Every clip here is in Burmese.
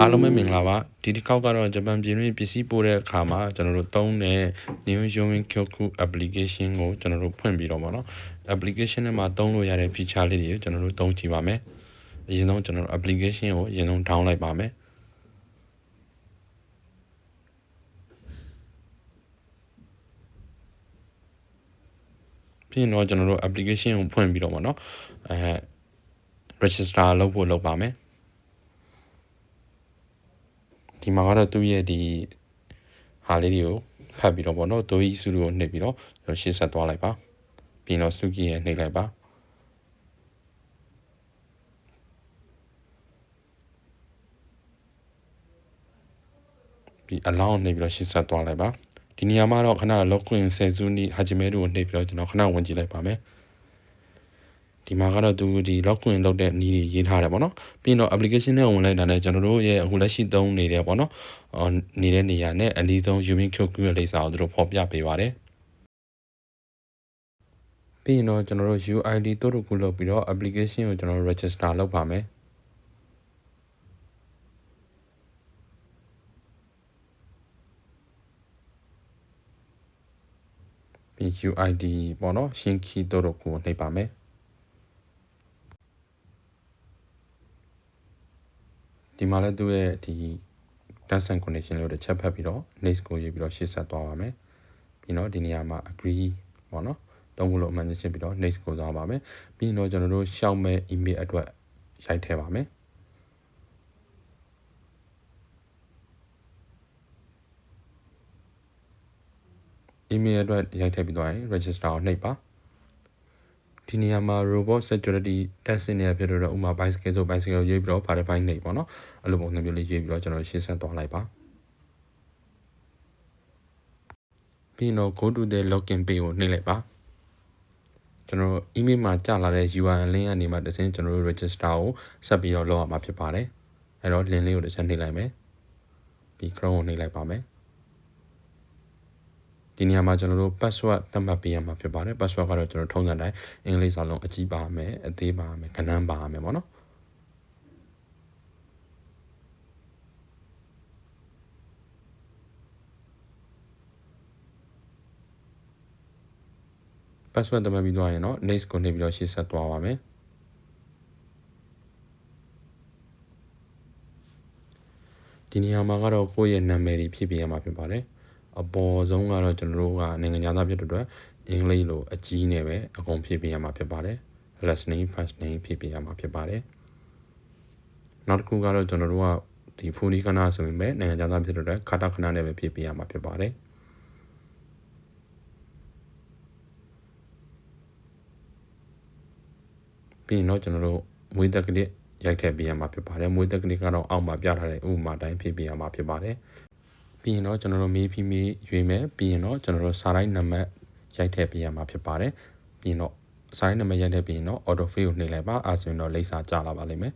အားလုံးပဲမင်္ဂလာပါဒီတစ်ခေါက်ကတော့ဂျပန်ပြည်တွင်းပစ္စည်းပို့တဲ့အခါမှာကျွန်တော်တို့သုံးတဲ့ New Yomin Kyoku application ကိုကျွန်တော်တို့ဖွင့်ပြီးတော့ဗောနော် application ထဲမှာသုံးလို့ရတဲ့ feature လေးတွေကိုကျွန်တော်တို့သုံးကြည့်ပါမယ်အရင်ဆုံးကျွန်တော်တို့ application ကိုအရင်ဆုံး down လိုက်ပါမယ်ပြီးရင်တော့ကျွန်တော်တို့ application ကိုဖွင့်ပြီးတော့ဗောနော်အဲ register လုပ်ဖို့လုပ်ပါမယ် ဒီမှာကတော့သူ့ရဲ့ဒီဟာလေးတွေကိုဖတ်ပြီးတော့ပေါ့နော်ဒိုကြီးစုကိုနှိပ်ပြီးတော့ရှေ့ဆက်သွားလိုက်ပါပြီးတော့စုကြည့်ရဲ့နှိပ်လိုက်ပါပြီးအလောင်းနှိပ်ပြီးတော့ရှေ့ဆက်သွားလိုက်ပါဒီနေရာမှာတော့ခဏ login ဆယ်စုနီဟာဂျမဲတို့ကိုနှိပ်ပြီးတော့ကျွန်တော်ခဏဝင်ကြည့်လိုက်ပါမယ် ဒီမှာကတော့သူဒီ login လုပ်တဲ့နည်းတွေရေးထားတယ်ပေါ့နော်ပြီးတော့ application နဲ့ဝင်လိုက်တာနဲ့ကျွန်တော်တို့ရဲ့အခုလက်ရှိသုံးနေတယ်ပေါ့နော်အော်နေတဲ့နေရာနဲ့အနည်းဆုံး Umin QQ ရဲ့လိပ်စာကိုသူတို့ဖော်ပြပေးပါတယ်ပြီးရင်တော့ကျွန်တော်တို့ UID တို့တို့ခုလုပ်ပြီးတော့ application ကိုကျွန်တော်တို့ register လုပ်ပါမယ်ပြီး UID ပေါ့နော်ရှင်း key တို့တို့ကိုနှိပ်ပါမယ် ဒီမှာလည်းသူ့ရဲ့ဒီ terms and condition လို့တစ်ချက်ဖတ်ပြီးတော့ next ကိုရေးပြီးတော့ရှေ့ဆက်သွားပါမယ်ပြီးတော့ဒီနေရာမှာ agree ပေါ့နော်တုံးခုလို့အမှန်ချင်းရှင်းပြီးတော့ next ကိုသွားပါမယ်ပြီးတော့ကျွန်တော်တို့ရှောက်မဲ့ email အတွက်ရိုက်ထည့်ပါမယ် email အတွက်ရိုက်ထည့်ပြီးသွားရင် register ကိုနှိပ်ပါ ဒီနေရာမှာ robot security testing နေရာဖြစ်တော့ဥမာ bicycle ဆို bicycle ရေးပြီးတော့ verify နေပေါ့နော်အဲ့လိုပုံစံမျိုးလေးရေးပြီးတော့ကျွန်တော်ရှင်းဆက်သွားလိုက်ပါပြီးတော့ go to the login page ကိုနှိပ်လိုက်ပါကျွန်တော် email မှာကြာလာတဲ့ URL link ကနေမှတစ်ဆင့်ကျွန်တော်တို့ register ကိုဆက်ပြီးတော့လုပ်ရမှာဖြစ်ပါတယ်အဲ့တော့ link လေးကိုတစ်ချက်နှိပ်လိုက်မယ်ပြီး Chrome ကိုနှိပ်လိုက်ပါမယ် ဒီနေရာမှာကျွန်တော်တို့ password သတ်မှတ်ပေးရမှာဖြစ်ပါတယ် password ကတော့ကျွန်တော်ထုံးစံတိုင်းအင်္ဂလိပ်စာလုံးအကြီးပါမယ်အသေးပါမယ်ကဏ္ဍပါမယ်ပေါ့နော် password သတ်မှတ်ပြီးသွားရင်တော့ next ကိုနှိပ်ပြီးတော့ရှေ့ဆက်သွားပါမယ်ဒီနေရာမှာကတော့ကိုယ့်ရဲ့နာမည်တွေဖြည့်ပေးရမှာဖြစ်ပါတယ် အပေါ်ဆုံးကတော့ကျွန်တော်တို့ကနိုင်ငံသားဖြစ်တဲ့အတွက်အင်္ဂလိပ်လိုအကြီးနဲ့ပဲအကုန်ဖြည့်ပေးရမှာဖြစ်ပါတယ် last name first name ဖြည့်ပေးရမှာဖြစ်ပါတယ်နောက်တစ်ခုကတော့ကျွန်တော်တို့ကဒီဖူနီခဏဆိုရင်ပဲနိုင်ငံသားဖြစ်တဲ့အတွက်ခါတာခဏနဲ့ပဲဖြည့်ပေးရမှာဖြစ်ပါတယ်ပြီးရင်တော့ကျွန်တော်တို့မွေးသက်ကလေးရိုက်ထည့်ပေးရမှာဖြစ်ပါတယ်မွေးသက်ကလေးကတော့အောက်မှာပြထားတဲ့ဥပမာတိုင်းဖြည့်ပေးရမှာဖြစ်ပါတယ် ပြီးရင်တော့ကျွန်တော်တို့မေးပြီးမေးရွေးမယ်ပြီးရင်တော့ကျွန်တော်တို့စာတိုင်းနံပါတ်ရိုက်ထည့်ပေးရမှာဖြစ်ပါတယ်ပြီးရင်တော့စာတိုင်းနံပါတ်ရိုက်ထည့်ပြီးရင်တော့ auto fill ကိုနှိပ်လိုက်ပါအဲဆိုရင်တော့လိပ်စာကျလာပါလိမ့်မယ်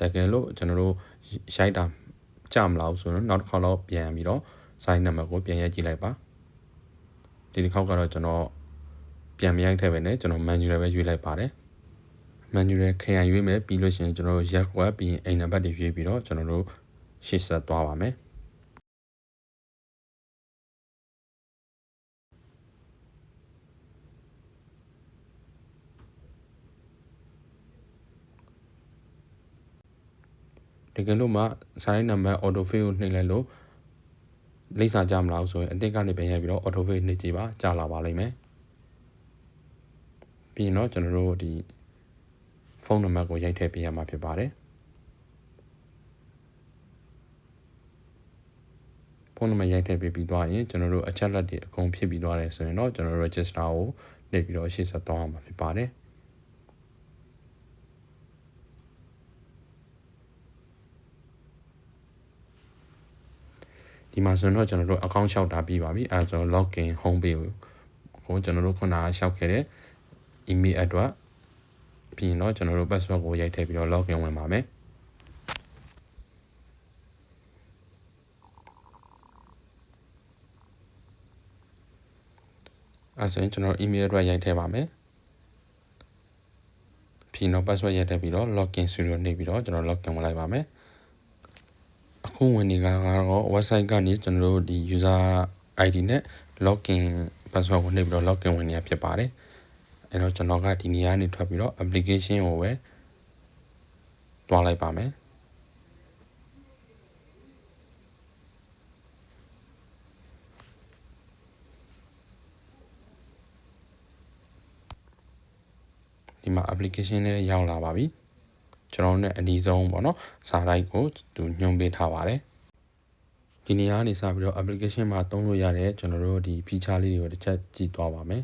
တကယ်လို့ကျွန်တော်တို့ရိုက်တာကြမလားဆိုတော့နောက်တစ်ခါတော့ပြန်ပြီးတော့စာတိုင်းနံပါတ်ကိုပြန်ရိုက်ကြည့်လိုက်ပါဒီတစ်ခေါက်ကတော့ကျွန်တော်ပြန်မရိုက်ထည့်ပဲねကျွန်တော် manual ပဲရွေးလိုက်ပါတယ် manual ခရိုင်ရွေးမယ်ပြီးလို့ရှိရင်ကျွန်တော်တို့ရက်ကွက်ပြီးရင်အိမ်နံပါတ်တွေရွေးပြီးတော့ကျွန်တော်တို့ရှေ့ဆက်သွားပါမယ် တကယ်လို့မှစာရိုက်နံပါတ် auto fill ကိုနှိပ်လိုက်လို့လိပ်စာကြမလားဆိုရင်အသစ်ကနေပြန်ရိုက်ပြီးတော့ auto fill နှိပ်ကြည့်ပါကြာလာပါလိမ့်မယ်ပြီးရင်တော့ကျွန်တော်တို့ဒီဖုန်းနံပါတ်ကိုရိုက်ထည့်ပေးရမှာဖြစ်ပါတယ်ဖုန်းနံပါတ်ရိုက်ထည့်ပေးပြီးသွားရင်ကျွန်တော်တို့အချက်လက်တွေအကုန်ဖြည့်ပြီးသွားတယ်ဆိုရင်တော့ကျွန်တော်တို့ register ကိုနှိပ်ပြီးတော့ရှေ့ဆက်သွားအောင်ဖြစ်ပါတယ် ဒီမှာဆိုတော့ကျွန်တော်တို့ account လျှောက်တာပြီးပါပြီအဲကျွန်တော် login home page ကိုကျွန်တော်တို့ခုနကလျှောက်ခဲ့တဲ့ email အတွက်ပြီးရင်တော့ကျွန်တော်တို့ password ကိုရိုက်ထည့်ပြီးတော့ login ဝင်ပါမယ်အဲဆိုရင်ကျွန်တော် email အတွက်ရိုက်ထည့်ပါမယ်ပြီးတော့ password ရိုက်ထည့်ပြီးတော့ login studio နေပြီးတော့ကျွန်တော် login ဝင်လိုက်ပါမယ်အ ခုဝင်နေကတော့ website ကနေကျွန်တော်တို့ဒီ user ID နဲ့ login password ကိုနှိပ်ပြီးတော့ login ဝင်နေရဖြစ်ပါတယ်အဲ့တော့ကျွန်တော်ကဒီနေရာကနေထွက်ပြီးတော့ application ကိုပဲတွားလိုက်ပါမယ်ဒီမှာ application နဲ့ရောက်လာပါပြီ ကျွန်တော်တို့ ਨੇ အနည်းဆုံးပေါ့နော်စာတိုက်ကိုသူညွှန်ပေးထားပါတယ်ဒီနေရာကနေစပြီးတော့ application မှာသုံးလို့ရတဲ့ကျွန်တော်တို့ဒီ feature လေးတွေကိုတစ်ချက်ကြည့်သွားပါမယ်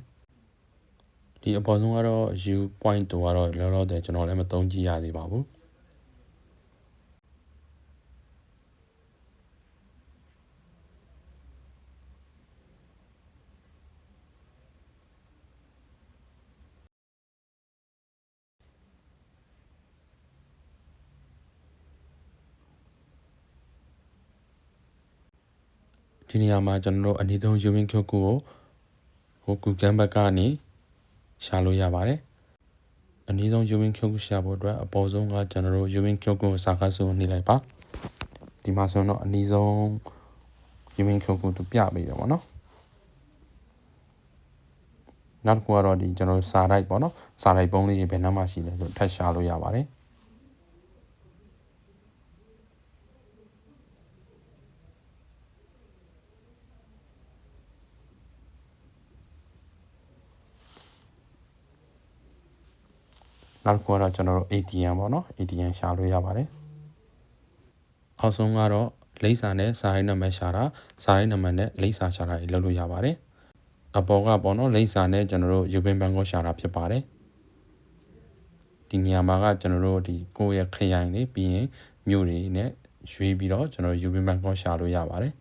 ဒီအပေါ်ဆုံးကတော့ u point တူကတော့လောလောဆယ်ကျွန်တော်လည်းမသုံးကြည့်ရသေးပါဘူး ဒီနေရာမှာကျွန်တော်တို့အနည်းဆုံး Ewing Q ကိုဟို Google ဘက်ကနေရှာလို့ရပါတယ်အနည်းဆုံး Ewing Q ကိုရှာဖို့အတွက်အပေါ်ဆုံးကကျွန်တော်တို့ Ewing Q ကိုစာကဆိုနှိလိုက်ပါဒီမှာဆိုတော့အနည်းဆုံး Ewing Q ကိုသူပြပေးတယ်ပေါ့နော်နောက်တစ်ခုကတော့ဒီကျွန်တော်တို့စာရိုက်ပေါ့နော်စာရိုက်ပုံးလေးဘယ်နှမှာရှိလဲဆိုထပ်ရှာလို့ရပါတယ် နောက်တစ်ခုကတော့ကျွန်တော်တို့ ATM ပေါ့နော် ATM ရှာလို့ရပါတယ်အောက်ဆုံးကတော့လိပ်စာနဲ့စာရိုက်နံပါတ်ရှာတာစာရိုက်နံပါတ်နဲ့လိပ်စာရှာတာတွေလုပ်လို့ရပါတယ်အပေါ်ကပေါ့နော်လိပ်စာနဲ့ကျွန်တော်တို့ယူပင်ဘန်ကိုရှာတာဖြစ်ပါတယ်ဒီနေရာမှာကကျွန်တော်တို့ဒီကိုယ့်ရဲ့ခရိုင်လေးပြီးရင်မြို့တွေနဲ့ရွေးပြီးတော့ကျွန်တော်ယူပင်ဘန်ကိုရှာလို့ရပါတယ်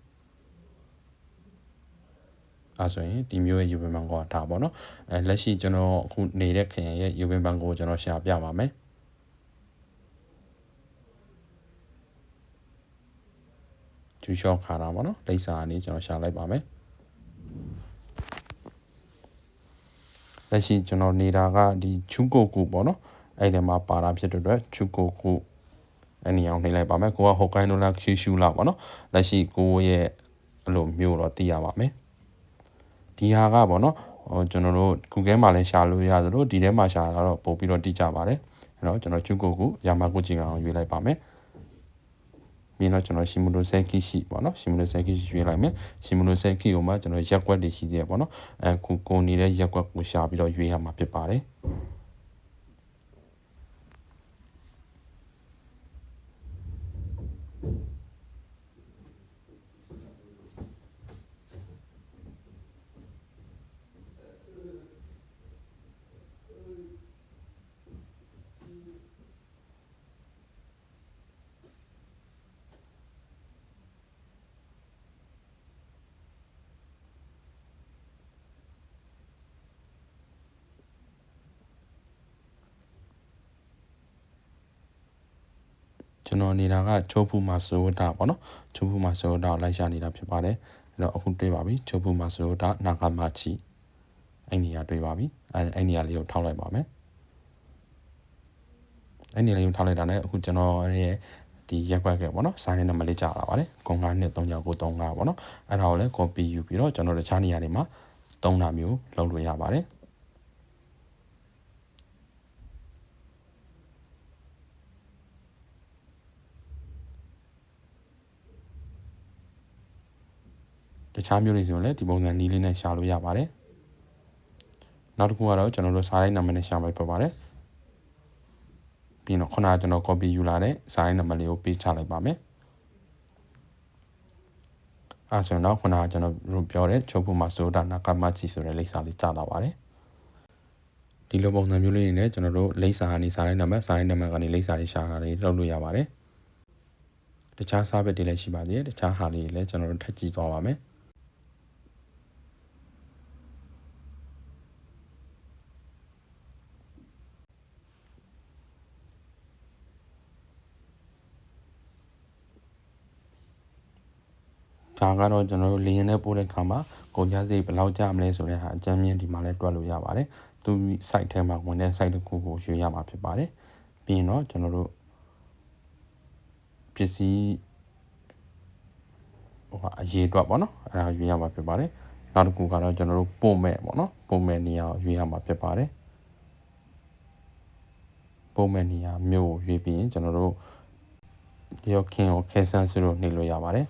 အဲဆိုရင်ဒီမျိုးရဲ့ UPN ဘန်ကိုထားပါတော့အဲလက်ရှိကျွန်တော်အခုနေတဲ့ခရိုင်ရဲ့ UPN ဘန်ကိုကျွန်တော်ရှာပြပါမယ်ကျူရှော့ခါတာပေါ့နော်လိပ်စာအနေကျွန်တော်ရှာလိုက်ပါမယ်လက်ရှိကျွန်တော်နေတာကဒီချူကိုကူပေါ့နော်အဲ့ဒီမှာပါတာဖြစ်တဲ့အတွက်ချူကိုကူအဲ့နေအောင်နှိမ့်လိုက်ပါမယ်ကိုကဟိုကိုင်းနိုလာခီရှူလာပေါ့နော်လက်ရှိကိုရဲ့အဲ့လိုမျိုးတော့သိရပါမယ် ဒီဟာကပေါ့နော်ဟိုကျွန်တော်တို့ Google မှာလည်းရှာလို့ရသလိုဒီထဲမှာရှာတာတော့ပို့ပြီးတော့တိကျပါတယ်အဲ့တော့ကျွန်တော်ချူကိုကူယာမာကိုချင်အောင်ရွေးလိုက်ပါမယ်ပြီးတော့ကျွန်တော်ရှီမူလိုဆဲကီရှိပေါ့နော်ရှီမူလိုဆဲကီရှိရွေးလိုက်မယ်ရှီမူလိုဆဲကီကိုမှကျွန်တော်ရက်ွက်တွေရှိသေးတယ်ပေါ့နော်အဲကိုကိုနေတဲ့ရက်ွက်ကိုရှာပြီးတော့ရွေးရမှာဖြစ်ပါတယ် ကျွန်တော်နေတာကချိုးဖူမာဆိုတာပေါ့နော်ချိုးဖူမာဆိုတာကိုလိုက်ရှာနေတာဖြစ်ပါတယ်အဲ့တော့အခုတွေ့ပါပြီချိုးဖူမာဆိုတာနာဂမချီအဲ့နေရာတွေ့ပါပြီအဲ့အဲ့နေရာလေးကိုထောက်လိုက်ပါမယ်အဲ့နေရာလေးကိုထောက်လိုက်တာနဲ့အခုကျွန်တော်ရဲ့ဒီရက်ွက်ကပေါ့နော်စာရင်းနံပါတ်လေးကြာလာပါတယ်။ကုန်9နဲ့3ကြောက်ကို35ပေါ့နော်။အဲ့ဒါကိုလည်း copy ယူပြီးတော့ကျွန်တော်တခြားနေရာတွေမှာသုံးတာမျိုးလုပ်လို့ရပါတယ်။ တခြားမျိုးတွေဆိုရင်လည်းဒီပုံစံနီးလေးနဲ့ရှာလို့ရပါတယ်နောက်တစ်ခုကတော့ကျွန်တော်တို့စာရိုက်နံပါတ်နဲ့ရှာမှာဖြစ်ပါတယ်ပြီးတော့ခုနကကျွန်တော် copy ယူလာတဲ့စာရိုက်နံပါတ်လေးကိုပေးချလိုက်ပါမယ်အဲဆိုတော့ခုနကကျွန်တော်တို့ပြောတဲ့ချုပ်ဖို့မှာဆိုတာနာကမချီဆိုတဲ့လိပ်စာလေးကြာလာပါတယ်ဒီလိုပုံစံမျိုးလေးနဲ့ကျွန်တော်တို့လိပ်စာကနေစာရိုက်နံပါတ်စာရိုက်နံပါတ်ကနေလိပ်စာလေးရှာတာလေးလုပ်လို့ရပါတယ်တခြား service တွေလည်းရှိပါသေးတယ်တခြားဟာလေးတွေလည်းကျွန်တော်တို့ထပ်ကြည့်သွားပါမယ် ဒါကတော့ကျွန်တော်တို့လေရင်နဲ့ပို့တဲ့ခါမှာကုန်ကျစရိတ်ဘယ်လောက်ကျမလဲဆိုတဲ့ဟာအကြမ်းမြင်ဒီမှာလည်းတွက်လို့ရပါတယ်သူ site ထဲမှာဝင်တဲ့ site တစ်ခုကိုရွေးရမှာဖြစ်ပါတယ်ပြီးရင်တော့ကျွန်တော်တို့ပစ္စည်းဟိုအရေးအတွက်ပေါ့နော်အဲ့ဒါရွေးရမှာဖြစ်ပါတယ်နောက်တစ်ခုကတော့ကျွန်တော်တို့ပို့မဲ့ပေါ့နော်ပို့မဲ့နေရာကိုရွေးရမှာဖြစ်ပါတယ်ပို့မဲ့နေရာမျိုးကိုရွေးပြီးရင်ကျွန်တော်တို့ဒီရောခင်ကိုခဲဆန်းစုလို့နှိပ်လို့ရပါတယ်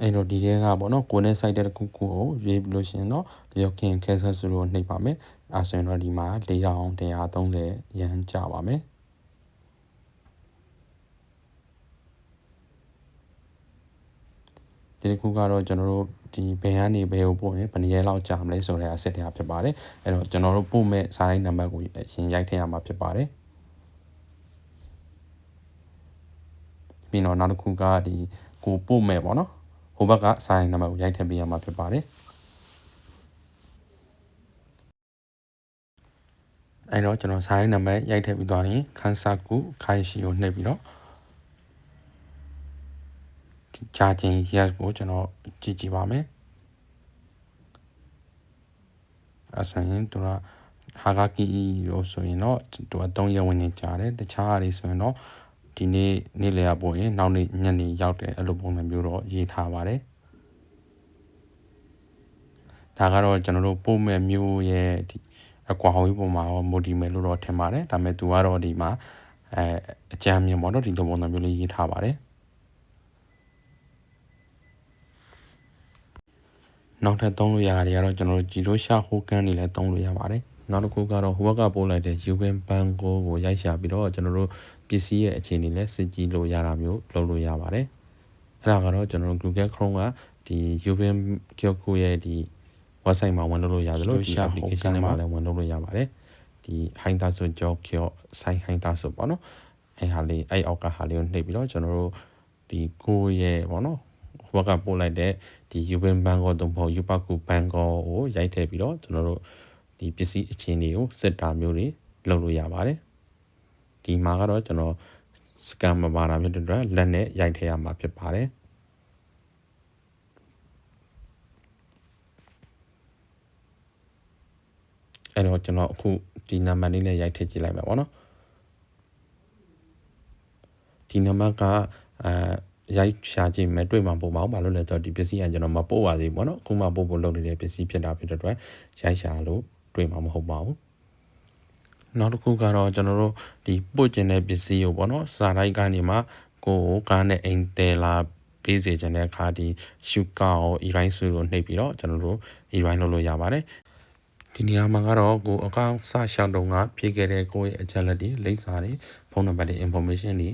အဲ့တော့ဒီထဲကပေါ့နော်ကိုယ်နဲ့ site တဲ့တစ်ခုခုကိုရွေးပြီးလို့ရှိရင်တော့ဒီရောခင်ခဲဆန်းစုလို့နှိပ်ပါမယ်အဲဆိုရင်တော့ဒီမှာ4130ရန်ကြပါမယ်ဒီတစ်ခုကတော့ကျွန်တော်တို့ဒီဘယ်ကနေဘယ်ကိုပို့ရင်ဘယ်နည်းလောက်ကြာမလဲဆိုတဲ့အစစ်တရားဖြစ်ပါတယ်အဲ့တော့ကျွန်တော်တို့ပို့မဲ့စာရိုင်းနံပါတ်ကိုအရင်ရိုက်ထည့်ရမှာဖြစ်ပါတယ်ပြီးတော့နောက်တစ်ခုကဒီကိုပို့မဲ့ပေါ့နော် ဟိုဘက်ကစာရိုင်းနံပါတ်ကိုရိုက်ထည့်ပေးရမှာဖြစ်ပါတယ်အဲ့တော့ကျွန်တော်စာရိုင်းနံပါတ်ရိုက်ထည့်ပြီးသွားရင်ခန်းစာကူခိုင်ရှိကိုနှိပ်ပြီးတော့ကြာချင်း yes ကိုကျွန်တော်ကြည့်ကြည့်ပါမယ်အဲဆိုရင်သူကဟာဂါကီလို့ဆိုရင်တော့သူက3ရက်ဝင်နေကြတယ်တခြားဟာတွေဆိုရင်တော့ ဒီနေ့နေ့လည်ရပို့ရင်နောက်နေ့ညနေရောက်တယ်အဲ့လိုပုံစံမျိုးတော့ရေးထားပါတယ်ဒါကတော့ကျွန်တော်တို့ပို့မဲ့မျိုးရဲ့ဒီအကွာဟောကြီးပုံမှာမိုဒီမယ်လို့တော့ထင်ပါတယ်ဒါပေမဲ့သူကတော့ဒီမှာအဲအကြမ်းမြင်ပေါ့နော်ဒီလိုပုံစံမျိုးလေးရေးထားပါတယ်နောက်ထပ်သုံးလို့ရတာတွေကတော့ကျွန်တော်တို့ဂျီရိုရှာဟိုကန်နေလဲသုံးလို့ရပါတယ်နောက်တစ်ခုကတော့ဟိုဘက်ကပို့လိုက်တဲ့ Yuban Bango ကိုရိုက်ရှာပြီးတော့ကျွန်တော်တို့ပ စ္စည်းရဲ့အခြေအနေလဲစစ်ကြည့်လို့ရတာမျိုးလုပ်လို့ရပါတယ်အဲ့ဒါကတော့ကျွန်တော်တို့ Google Chrome ကဒီ Yuban Kyoko ရဲ့ဒီ website မှာဝင်လို့လို့ရတယ်လို့ဒီ application ထဲမှာလည်းဝင်လို့လို့ရပါတယ်ဒီ Hinta ဆို Jokyo site Hinta ဆိုပေါ့နော်အဲ့ဟာလေးအဲ့အောက်ကဟာလေးကိုနှိပ်ပြီးတော့ကျွန်တော်တို့ဒီကိုရဲ့ပေါ့နော်ဘက်ကပို့လိုက်တဲ့ဒီ Yuban Bango တုံးဖို့ Yupaku Bango ကိုရိုက်ထည့်ပြီးတော့ကျွန်တော်တို့ဒီပစ္စည်းအခြေအနေကိုစစ်တာမျိုးတွေလုပ်လို့ရပါတယ် ဒီမှာကတော့ကျွန်တော်စကန်မပါတာဖြစ်တဲ့အတွက်လက်နဲ့ရိုက်ထည့်ရမှာဖြစ်ပါတယ်အဲ့တော့ကျွန်တော်အခုဒီနံပါတ်လေးနဲ့ရိုက်ထည့်ကြည့်လိုက်မယ်ပေါ့နော်ဒီနံပါတ်ကအဲရိုက်ရှာကြည့်မယ်တွေ့မှာပုံမအောင်ဘာလို့လဲဆိုတော့ဒီပစ္စည်းကကျွန်တော်မပို့ပါသေးဘူးပေါ့နော်အခုမှပို့ဖို့လုပ်နေတဲ့ပစ္စည်းဖြစ်တာဖြစ်တဲ့အတွက်ရိုက်ရှာလို့တွေ့မှာမဟုတ်ပါဘူး နောက်တစ်ခုကတော့ကျွန်တော်တို့ဒီပို့ကျင်တဲ့ပစ္စည်းကိုပေါ့နော်စာတိုင်းကနေမှကိုကိုကားနဲ့အိမ်တဲလာပေးစေချင်တဲ့အခါဒီရှုကောက်အီရိုင်းဆူကိုနှိပ်ပြီးတော့ကျွန်တော်တို့အီရိုင်းလုပ်လို့ရပါတယ်ဒီနေရာမှာကတော့ကိုအကောင့်စရှောက်တုံးကဖြည့်ခဲ့တဲ့ကိုရဲ့အချက်လက်တွေလိပ်စာတွေဖုန်းနံပါတ်တွေ information တွေ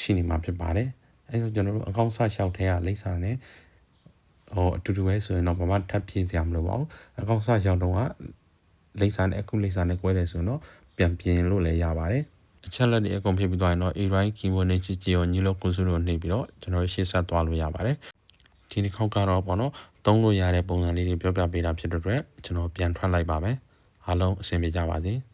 ရှိနေမှာဖြစ်ပါတယ်အဲဒါကျွန်တော်တို့အကောင့်စလျှောက်ထဲကလိပ်စာနဲ့ဟိုအတူတူပဲဆိုရင်တော့ဘာမှထပ်ပြင်စရာမလိုပါဘူးအကောင့်စလျှောက်တော့က လိပ်စာနဲ့အခုလိပ်စာနဲ့꿰တယ်ဆိုရင်တော့ပြန်ပြင်လို့လည်းရပါတယ်အချက်လက်တွေအကုန်ဖြည့်ပြီးသွားရင်တော့ A-Ride keyboard နဲ့ကြည့်ကြည့်ရောညီလို့ကိုစုလို့နှိပ်ပြီးတော့ကျွန်တော်ရှေ့ဆက်သွားလို့ရပါတယ်ဒီတစ်ခေါက်ကတော့ပေါ့နော်သုံးလို့ရတဲ့ပုံစံလေးတွေပြောပြပေးတာဖြစ်တဲ့အတွက်ကျွန်တော်ပြန်ထွက်လိုက်ပါမယ်အားလုံးအဆင်ပြေကြပါစေ။